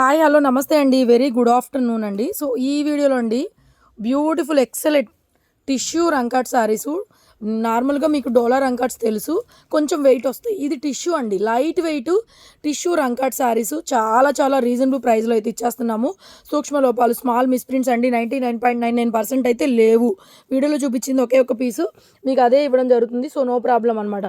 Hi hello నమస్తే అండి. Very good afternoon అండి. సో ఈ వీడియోలో అండి బ్యూటిఫుల్ ఎక్సలెంట్ టిష్యూ రంకాట్ సారీసు నార్మల్గా మీకు డోలా రంకాట్స్ తెలుసు. కొంచెం వెయిట్ వస్తాయి. ఇది టిష్యూ అండి. లైట్ వెయిట్ టిష్యూ రంకాట్ సారీసు చాలా చాలా రీజనబుల్ ప్రైస్లో అయితే ఇచ్చేస్తున్నాము. సూక్ష్మ లోపాలు స్మాల్ మిస్ప్రింట్స్ అండి. Ninety nine point nine nine percent అయితే లేవు. వీడియోలో చూపించింది ఒకే ఒక పీసు మీకు అదే ఇవ్వడం జరుగుతుంది. సో నో ప్రాబ్లం అనమాట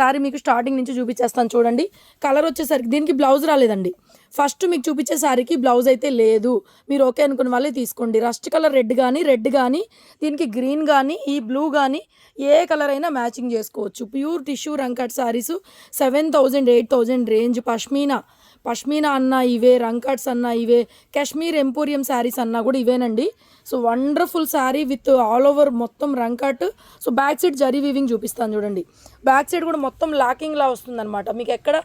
సారీ మీకు స్టార్టింగ్ నుంచి చూపించేస్తాను చూడండి. కలర్ వచ్చేసరికి దీనికి బ్లౌజ్ రాలేదండి. ఫస్ట్ మీకు చూపించే శారీకి బ్లౌజ్ అయితే లేదు. మీరు ఓకే అనుకున్న వాళ్ళే తీసుకోండి. రస్ట్ కలర్ రెడ్ కానీ రెడ్ కానీ దీనికి గ్రీన్ కానీ ఈ బ్లూ కానీ ఏ కలర్ అయినా మ్యాచింగ్ చేసుకోవచ్చు. Pure tissue రంకట్ saris seven thousand eight thousand range pashmina pashmina అన్న ఇవే రంకట్స్ అన్న ఇవే కాశ్మీర్ ఎంపోరియం శారీస్ అన్నా కూడా ఇవేనండి. So wonderful sari with all over మొత్తం రంకట్. So back side zari weaving చూపిస్తాను చూడండి. బ్యాక్ సైడ్ కూడా మొత్తం లాకింగ్లా వస్తుందన్నమాట. మీకు ఎక్కడ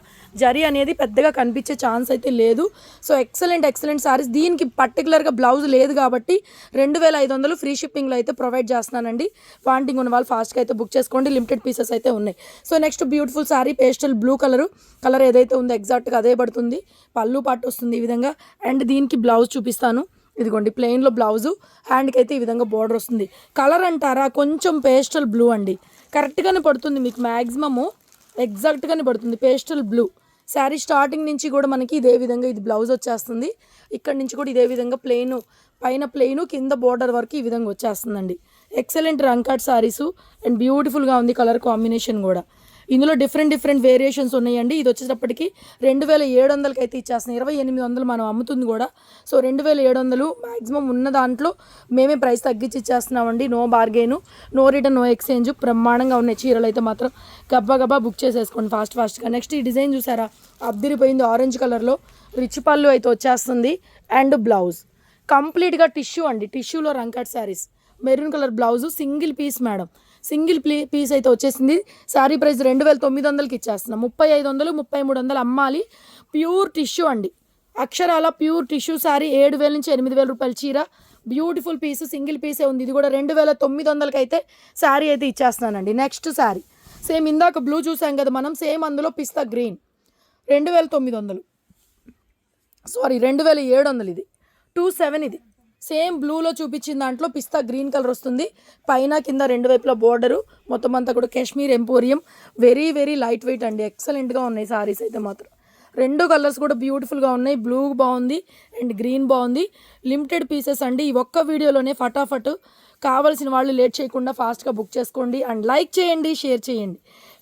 జరీ అనేది పెద్దగా కనిపించే ఛాన్స్ అయితే లేదు. So excellent excellent saris. దీనికి పర్టికులర్గా బ్లౌజ్ లేదు కాబట్టి రెండు వేల ఐదు వందలు ఫ్రీ షిప్పింగ్లో అయితే ప్రొవైడ్ చేస్తున్నానండి. వాంటింగ్ ఉన్న వాళ్ళు ఫాస్ట్గా అయితే బుక్ చేసుకోండి. లిమిటెడ్ పీసెస్ అయితే ఉన్నాయి. So next beautiful sari pastel blue colour. Colour ఏదైతే ఉందో ఎగ్జాక్ట్గా అదే పడుతుంది. పళ్ళు పాటు వస్తుంది ఈ విధంగా. అండ్ దీనికి బ్లౌజ్ చూపిస్తాను. ఇదిగోండి ప్లెయిన్లో బ్లౌజు హ్యాండ్కి అయితే ఈ విధంగా బార్డర్ వస్తుంది. కలర్ అంటారా? కొంచెం పేస్టల్ బ్లూ అండి. కరెక్ట్గానే పడుతుంది మీకు మ్యాక్సిమము ఎగ్జాక్ట్గానే పడుతుంది పేస్టల్ బ్లూ. శారీ స్టార్టింగ్ నుంచి కూడా మనకి ఇదే విధంగా ఇది బ్లౌజ్ వచ్చేస్తుంది. ఇక్కడ నుంచి కూడా ఇదే విధంగా ప్లెయిన్ పైన ప్లెయిన్ కింద బోర్డర్ వరకు ఈ విధంగా వచ్చేస్తుందండి. ఎక్సలెంట్ రంకాట్ శారీసు అండ్ బ్యూటిఫుల్గా ఉంది కలర్ కాంబినేషన్ కూడా. ఇందులో డిఫరెంట్ డిఫరెంట్ వేరియేషన్స్ ఉన్నాయండి. ఇది వచ్చేటప్పటికి రెండు వేల ఏడు వందలకి అయితే ఇచ్చేస్తున్నాయి. ఇరవై ఎనిమిది వందలు మనం అమ్ముతుంది కూడా. సో రెండు వేల ఏడు వందలు మ్యాక్సిమం ఉన్న దాంట్లో మేమే ప్రైస్ తగ్గించి ఇచ్చేస్తున్నామండి. No bargain no return no exchange బ్రహ్మాండంగా ఉన్నాయి. చీరలు అయితే మాత్రం గబ్బా గబ్బా బుక్ చేసేసుకోండి ఫాస్ట్ ఫాస్ట్గా నెక్స్ట్ ఈ డిజైన్ చూసారా? అబ్దిరిపోయింది ఆరెంజ్ కలర్లో రిచ్ పళ్ళు అయితే వచ్చేస్తుంది. అండ్ బ్లౌజ్ కంప్లీట్గా టిష్యూ అండి. టిష్యూలో రంకట్ saris maroon colour blouse single piece madam single plea piece అయితే వచ్చేసింది. శారీ ప్రైస్ రెండు వేల తొమ్మిది వందలకి ఇచ్చేస్తున్నాం. ముప్పై ఐదు వందలు ముప్పై మూడు వందలు అమ్మాలి. ప్యూర్ టిష్యూ అండి. అక్షరాల ప్యూర్ టిష్యూ శారీ ఏడు వేల నుంచి ఎనిమిది వేల రూపాయల చీర. బ్యూటిఫుల్ పీస్ సింగిల్ పీసే ఉంది. ఇది కూడా రెండు వేల తొమ్మిది వందలకి అయితే శారీ అయితే ఇచ్చేస్తున్నానండి. నెక్స్ట్ శారీ సేమ్ ఇందాక బ్లూ చూసాం కదా మనం సేమ్ అందులో పిస్తా గ్రీన్. రెండు వేల తొమ్మిది వందలు. సారీ రెండు వేల ఏడు వందలు ఇది. టూ సెవెన్ ఇది. సేమ్ బ్లూలో చూపించిన దాంట్లో పిస్తా గ్రీన్ కలర్ వస్తుంది. పైన కింద రెండు వైపులా బోర్డరు. మొత్తం అంతా కూడా Kashmir emporium. Very very light weight అండి. ఎక్సలెంట్గా ఉన్నాయి సారీస్ అయితే మాత్రం. రెండు కలర్స్ కూడా బ్యూటిఫుల్గా ఉన్నాయి. బ్లూ బాగుంది అండ్ గ్రీన్ బాగుంది. లిమిటెడ్ పీసెస్ అండి. ఈ ఒక్క వీడియోలోనే ఫటాఫట్ కావాల్సిన వాళ్ళు లేట్ చేయకుండా ఫాస్ట్గా బుక్ చేసుకోండి. అండ్ లైక్ చేయండి షేర్ చేయండి.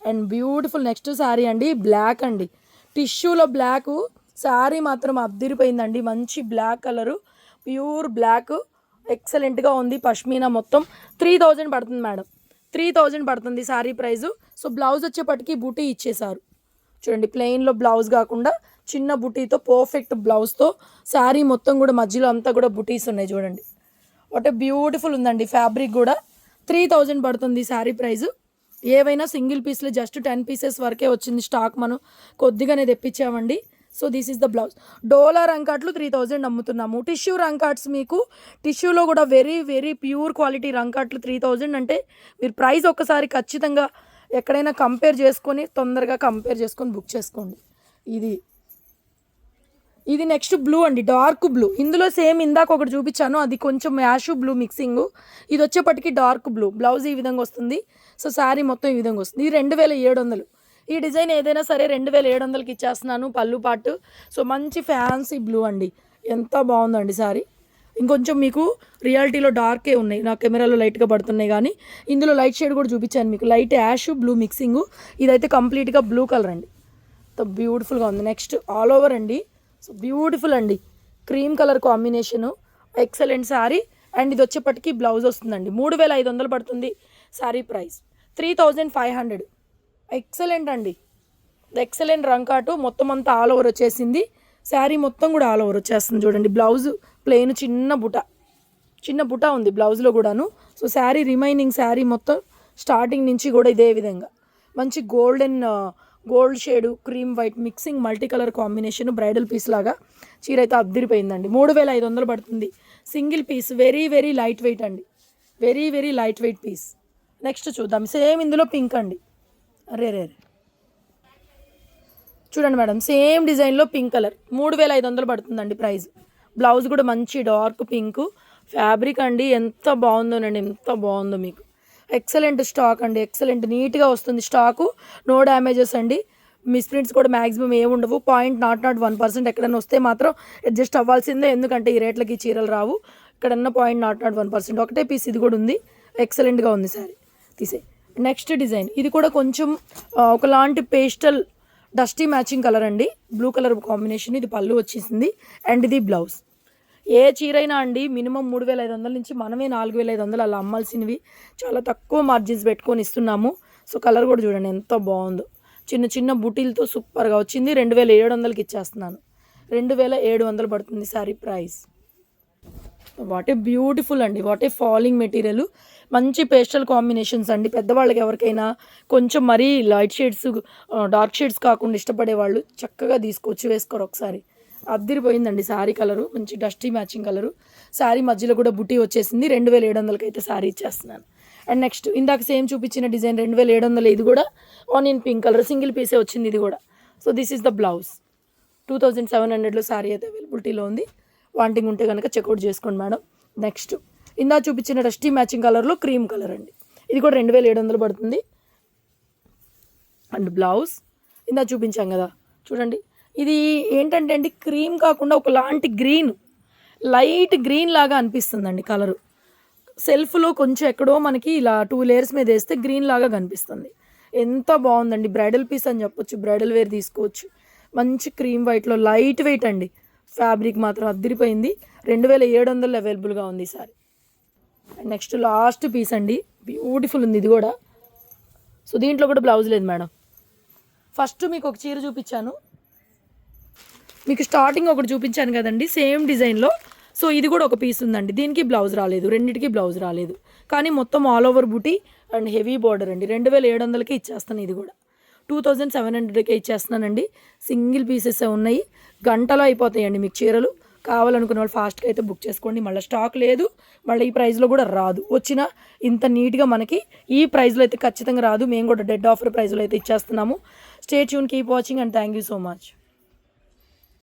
అండ్ బ్యూటిఫుల్ నెక్స్ట్ శారీ అండి. బ్లాక్ అండి. టిష్యూలో బ్లాక్ శారీ మాత్రం అబ్దిరిపోయిందండి మంచి బ్లాక్ కలరు ప్యూర్ బ్లాక్. ఎక్సలెంట్గా ఉంది పష్మీనా మొత్తం. త్రీ థౌజండ్ పడుతుంది మేడం. త్రీ థౌజండ్ పడుతుంది శారీ ప్రైజు. సో బ్లౌజ్ వచ్చేపటికి బూటీ ఇచ్చేసారు చూడండి ప్లెయిన్లో బ్లౌజ్ కాకుండా చిన్న బుటీతో పర్ఫెక్ట్ బ్లౌజ్తో శారీ మొత్తం కూడా మధ్యలో అంతా కూడా బుటీస్ ఉన్నాయి చూడండి. ఒకటే బ్యూటిఫుల్ ఉందండి ఫ్యాబ్రిక్ కూడా. త్రీ థౌజండ్ పడుతుంది శారీ ప్రైజు. ఏవైనా సింగిల్ పీస్లో జస్ట్ టెన్ పీసెస్ వరకే వచ్చింది స్టాక్ మనం. కొద్దిగానే తెప్పించామండి. So this is the blouse డోలా రంకాట్లు త్రీ థౌజండ్ అమ్ముతున్నాము టిష్యూ రంకాట్స్ మీకు టిష్యూలో కూడా వెరీ వెరీ ప్యూర్ క్వాలిటీ రంకాట్లు త్రీ థౌజండ్ అంటే మీరు ప్రైస్ ఒక్కసారి ఖచ్చితంగా ఎక్కడైనా కంపేర్ చేసుకొని తొందరగా కంపేర్ చేసుకొని బుక్ చేసుకోండి. ఇది. ఇది నెక్స్ట్ బ్లూ అండి డార్క్ బ్లూ ఇందులో సేమ్ ఇందాక ఒకటి చూపించాను అది కొంచెం యాషు బ్లూ మిక్సింగ్ ఇది వచ్చేప్పటికి డార్క్ బ్లూ బ్లౌజ్ ఈ విధంగా వస్తుంది. సో శారీ మొత్తం ఈ విధంగా వస్తుంది. ఇది రెండు వేల ఏడు వందలు. ఈ డిజైన్ ఏదైనా సరే రెండు వేల ఏడు వందలకి ఇచ్చేస్తున్నాను పళ్ళు పాటు. సో మంచి ఫ్యాన్సీ బ్లూ అండి. ఎంత బాగుందండి సారీ. ఇంకొంచెం మీకు రియాలిటీలో డార్కే ఉన్నాయి. నా కెమెరాలో లైట్గా పడుతున్నాయి కానీ ఇందులో లైట్ షేడ్ కూడా చూపించాను మీకు. Light ash blue mixing. ఇదైతే కంప్లీట్గా బ్లూ కలర్ అండి. బ్యూటిఫుల్గా ఉంది. నెక్స్ట్ ఆల్ ఓవర్ అండి. సో బ్యూటిఫుల్ అండి. Cream colour combination. Excellent sari and ఇది వచ్చేప్పటికి బ్లౌజ్ వస్తుందండి. మూడు వేల ఐదు వందలు పడుతుంది sari price. Three thousand five hundred. Excellent అండి. ఎక్సలెంట్ రంకాటు మొత్తం అంతా ఆల్ ఓవర్ వచ్చేసింది. శారీ మొత్తం కూడా ఆల్ ఓవర్ వచ్చేస్తుంది చూడండి. బ్లౌజ్ ప్లెయిన్ చిన్న బుట. చిన్న బుట ఉంది బ్లౌజ్లో కూడాను. సో శారీ రిమైనింగ్ శారీ మొత్తం స్టార్టింగ్ నుంచి కూడా ఇదే విధంగా. మంచి golden gold shade cream white mixing multi colour combination bridal piece లాగా చీర అయితే అద్దరిపోయిందండి. మూడు వేల ఐదు వందలు పడుతుంది. Single piece very very light weight అండి. Very very light weight piece. Next చూద్దాం. సేమ్ ఇందులో పింక్ అండి. అరే రే రే చూడండి మేడం సేమ్ డిజైన్లో పింక్ కలర్. మూడు వేల ఐదు వందలు పడుతుందండి ప్రైస్. బ్లౌజ్ కూడా మంచి డార్క్ పింక్. ఫ్యాబ్రిక్ అండి ఎంత బాగుందోనండి ఎంత బాగుందో మీకు. ఎక్సలెంట్ స్టాక్ అండి ఎక్సలెంట్ నీట్గా వస్తుంది స్టాకు నో డ్యామేజెస్ అండి. మిస్ప్రింట్స్ కూడా మ్యాక్సిమం ఏమి ఉండవు. Point nought nought one percent ఎక్కడైనా వస్తే మాత్రం అడ్జస్ట్ అవ్వాల్సిందే. ఎందుకంటే ఈ రేట్లకి చీరలు రావు. ఇక్కడన్నా point not not one percent ఒకటే పీస్ ఇది కూడా ఉంది. ఎక్సలెంట్గా ఉంది సారీ. తీసే నెక్స్ట్ డిజైన్. ఇది కూడా కొంచెం ఒకలాంటి పేస్టల్ డస్టీ మ్యాచింగ్ కలర్ అండి. Blue colour combination. ఇది పళ్ళు వచ్చేసింది. అండ్ ఇది బ్లౌజ్. ఏ చీరైనా అండి మినిమం మూడు వేల ఐదు వందల నుంచి మనమే నాలుగు వేల ఐదు వందలు అలా అమ్మాల్సినవి. చాలా తక్కువ మార్జిన్స్ పెట్టుకొని ఇస్తున్నాము. సో కలర్ కూడా చూడండి ఎంత బాగుందో. చిన్న చిన్న బుటీలతో సూపర్గా వచ్చింది. రెండు వేల ఏడు వందలకి ఇచ్చేస్తున్నాను. రెండు వేల ఏడు వందలు పడుతుంది sari price. What a beautiful అండి. What a falling material. మంచి పేస్టల్ కాంబినేషన్స్ అండి. పెద్దవాళ్ళకి ఎవరికైనా కొంచెం మరీ లైట్ షేడ్స్ డార్క్ షేడ్స్ కాకుండా ఇష్టపడే వాళ్ళు చక్కగా తీసుకొచ్చి వేసుకోరు ఒకసారి. అద్దరిపోయిందండి శారీ కలరు. మంచి డస్టీ మ్యాచింగ్ కలరు. శారీ మధ్యలో కూడా బుటీ వచ్చేసింది. రెండు వేల ఏడు వందలకి అయితే శారీ ఇచ్చేస్తున్నాను. అండ్ నెక్స్ట్ ఇందాక సేమ్ చూపించిన డిజైన్ రెండు వేల ఏడు వందలు ఇది కూడా ఆనియన్ పింక్ కలర్. సింగిల్ పీసే వచ్చింది ఇది కూడా. So this is the blouse two thousand seven హండ్రెడ్లో శారీ అయితే అవైలబిలిటీలో ఉంది. వాంటింగ్ ఉంటే కనుక చెక్అవుట్ చేసుకోండి మేడం. నెక్స్ట్ ఇందా చూపించిన డస్టీ మ్యాచింగ్ కలర్లో క్రీమ్ కలర్ అండి. ఇది కూడా రెండు వేల ఏడు వందలు పడుతుంది. And blouse. ఇందా చూపించాం కదా. చూడండి. ఇది ఏంటంటే అండి క్రీమ్ కాకుండా ఒకలాంటి గ్రీన్. లైట్ గ్రీన్ లాగా అనిపిస్తుందండి కలరు. సెల్ఫ్లో కొంచెం ఎక్కడో మనకి ఇలా టూ లేయర్స్ మీద వేస్తే గ్రీన్ లాగా కనిపిస్తుంది. ఎంత బాగుందండి. బ్రైడల్ పీస్ అని చెప్పొచ్చు బ్రైడల్ వేర్ తీసుకోవచ్చు. మంచి క్రీమ్ వైట్లో లైట్ వెయిట్ అండి. ఫ్యాబ్రిక్ మాత్రం అద్దరిపోయింది. రెండు వేల ఏడు వందలు అవైలబుల్గా ఉంది ఈసారి నెక్స్ట్ లాస్ట్ పీస్ అండి. బ్యూటిఫుల్ ఉంది ఇది కూడా. సో దీంట్లో కూడా బ్లౌజ్ లేదు మేడం. ఫస్ట్ మీకు ఒక చీర చూపించాను. మీకు స్టార్టింగ్ ఒకటి చూపించాను కదండి సేమ్ డిజైన్లో సో ఇది కూడా ఒక పీస్ ఉందండి. దీనికి బ్లౌజ్ రాలేదు రెండింటికి బ్లౌజ్ రాలేదు. కానీ మొత్తం all over buti and heavy border అండి. రెండు వేల ఏడు వందలకి ఇచ్చేస్తాను ఇది కూడా. టూ థౌజండ్ సెవెన్ హండ్రెడ్కే ఇచ్చేస్తున్నానండి. సింగిల్ పీసెస్ ఉన్నాయి. గంటలో అయిపోతాయండి మీకు చీరలు. కావాలనుకున్న వాళ్ళు ఫాస్ట్గా అయితే బుక్ చేసుకోండి. మళ్ళీ స్టాక్ లేదు. మళ్ళీ ఈ ప్రైస్లో కూడా రాదు. వచ్చినా ఇంత నీట్గా మనకి ఈ ప్రైస్లో అయితే ఖచ్చితంగా రాదు. మేము కూడా డెడ్ ఆఫర్ ప్రైస్లో అయితే ఇచ్చేస్తున్నాము. Stay tune keep watching and thank you so much